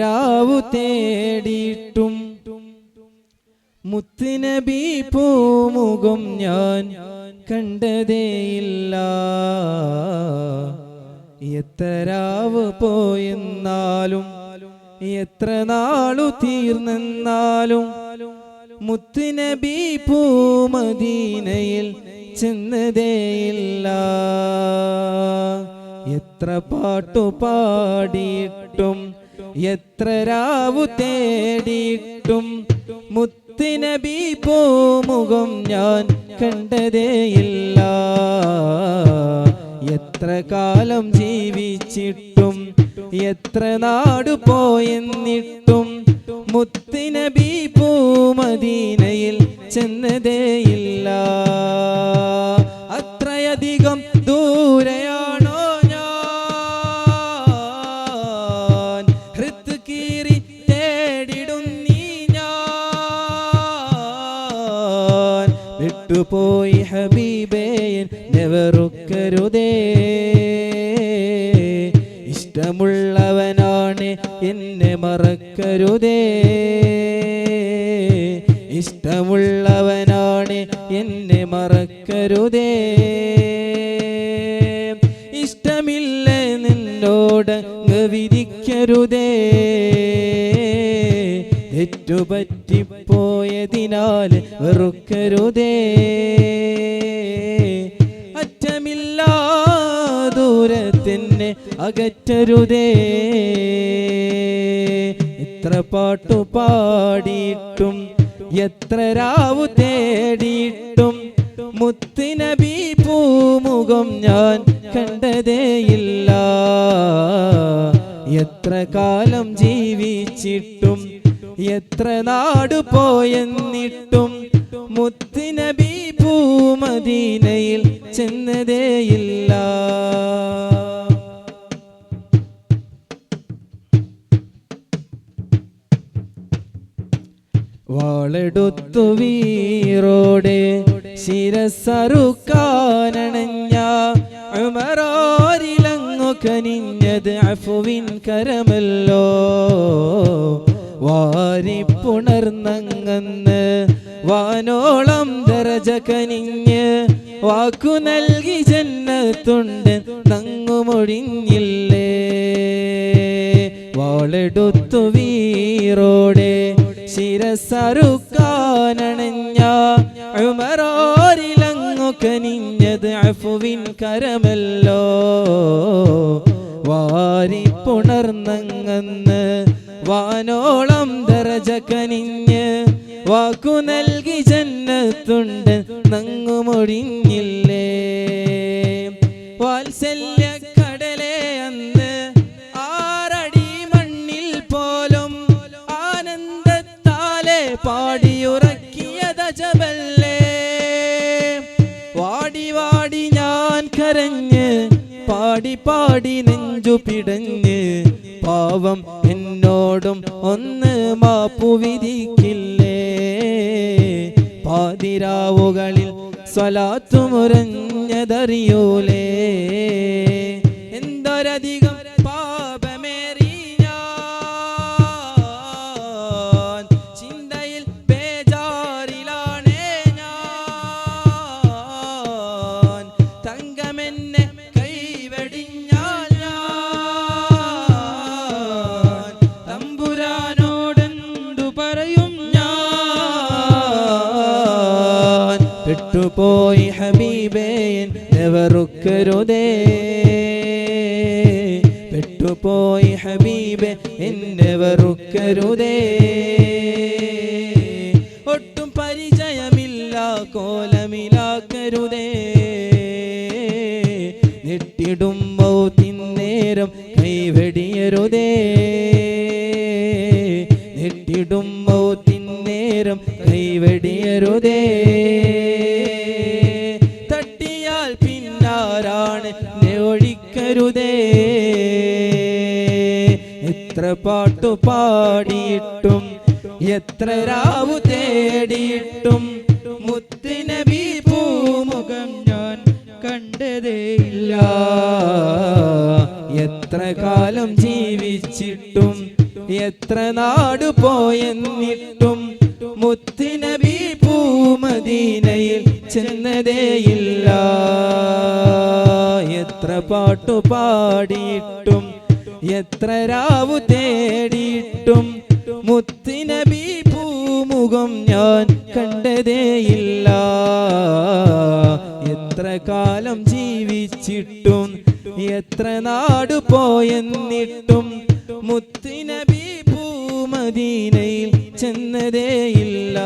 രാവു തേടിയിട്ടും മുത്തുനബി പൂമുഖം ഞാൻ കണ്ടതേയില്ല. എത്രാവ് പോയെന്നാലും എത്ര നാളു തീർന്നെന്നാലും മുത്തുനബി പൂമദീനയിൽ ചെന്നതേയില്ല. എത്ര പാട്ടു പാടിയിട്ടും എത്ര രാവു തേടിയിട്ടും മുത്തിനബി പോമുഖം ഞാൻ കണ്ടതേയില്ല. എത്ര കാലം ജീവിച്ചിട്ടും എത്ര നാടു പോയെന്നിട്ടും മുത്തിനബി പൂമദീനയിൽ ചെന്നതേയില്ല. വിട്ടുപോയി ഹബീബേൻ നെവറുക്കരുതേ. ഇഷ്ടമുള്ളവനാണ് എന്നെ മറക്കരുതേ. ഇഷ്ടമുള്ളവനാണ് എന്നെ മറക്കരുതേ. ഇഷ്ടമില്ല നിന്നോട് വിധിക്കരുതേ. തെറ്റുപറ്റിപ്പോയതിനാൽ വെറുക്കരുതേ. അറ്റമില്ലാ ദൂരത്തിനെ അകറ്റരുതേ. എത്ര പാട്ടു പാടിയിട്ടും എത്ര രാവു തേടിയിട്ടും മുത്തിനബി പൂമുഖം ഞാൻ കണ്ടതേയില്ല. എത്ര കാലം ജീവിച്ചിട്ടും എത്ര നാടു പോയെന്നിട്ടും മുത്തുനബി പൂമദീനയിൽ ചെന്നതേയില്ല. വാളെടുത്തു വീറോടെ ശിരസറുക്കാനണഞ്ഞ ഉമറാരിലങ്ങു കനിഞ്ഞത് അഫുവിൻ കരമല്ലോ? വാരിപ്പുണർന്നങ്ങന്ന് വാനോളം ദരജ കനിഞ്ഞ് വാക്കു നൽകി ജന്നത്തുണ്ട് നങ്ങുമൊഴിഞ്ഞില്ലേ വാളെടുത്തു വീറോടെ ശിരസറുക്കാനണഞ്ഞ ഉമറാരിലങ്ങു കനിഞ്ഞത് അഫുവിൻ കരമല്ലോ? വാരിപ്പുണർന്നങ്ങന്ന് വാനോളം ദരജ കനിഞ്ഞ് വാക്കു നൽകി ജന്നത്തുണ്ട് നങ്ങുമൊഴിഞ്ഞില്ലേ? വാത്സല്യ കടലേ അന്ന് ആറടി മണ്ണിൽ പോലും ആനന്ദത്താലെ പാടിയുറക്കിയതജബല്ലേ പാടി പാടി നെഞ്ചു പിടഞ്ഞ് പാവം എന്നോടും ഒന്ന് മാപ്പു വിധിക്കില്ലേ? പാതിരാവുകളിൽ സ്വലാത്തു പെട്ടുപോയി ഹബീബേൻ നെവറുക്കരുതേ. പെട്ടുപോയി ഹബീബെ എന്നെ വെറുക്കരുതേ ഒട്ടും പരിചയമില്ല കോലമിലാക്കരുതേ. നെട്ടിടും മൗത്തിന്നേരം കൈവെടിയരുതേ. നെട്ടിടും മൗത്തിന്നേരം കൈവെടിയരുതേ. ഒഴിക്കരുതേ എത്ര പാട്ടു പാടിയിട്ടും എത്ര രാവു തേടിയിട്ടും മുത്തിനബി പൂമുഖം ഞാൻ കണ്ടതേയില്ല. എത്ര കാലം ജീവിച്ചിട്ടും എത്ര നാടു പോയെന്നിട്ടും മുത്തിനബി പൂമദീനയിൽ ചെന്നതേയില്ല. പാട്ടു പാടിയിട്ടും എത്ര രാവു തേടിയിട്ടും മുത്തിനബി പൂമുഖം ഞാൻ കണ്ടതേയില്ല. എത്ര കാലം ജീവിച്ചിട്ടും എത്ര നാടു പോയെന്നിട്ടും മുത്തിനബി പൂമദീനയിൽ ചെന്നതേയില്ല.